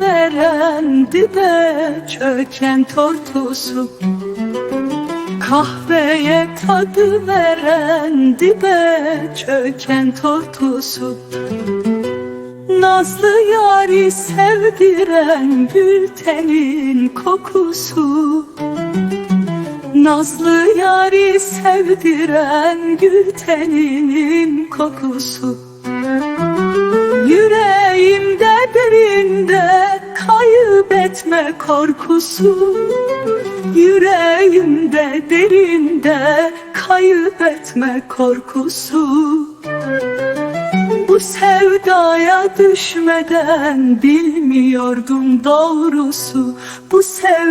veren dibe çöken tortusu. Kahveye tadı veren dibe çöken tortusu. Nazlı yari sevdiren gültenin kokusu. Nazlı yari sevdiren gültenin kokusu kaybetme korkusu. Yüreğimde derinde kaybetme korkusu. Bu sevdaya düşmeden bilmiyordum doğrusu. Bu sevdaya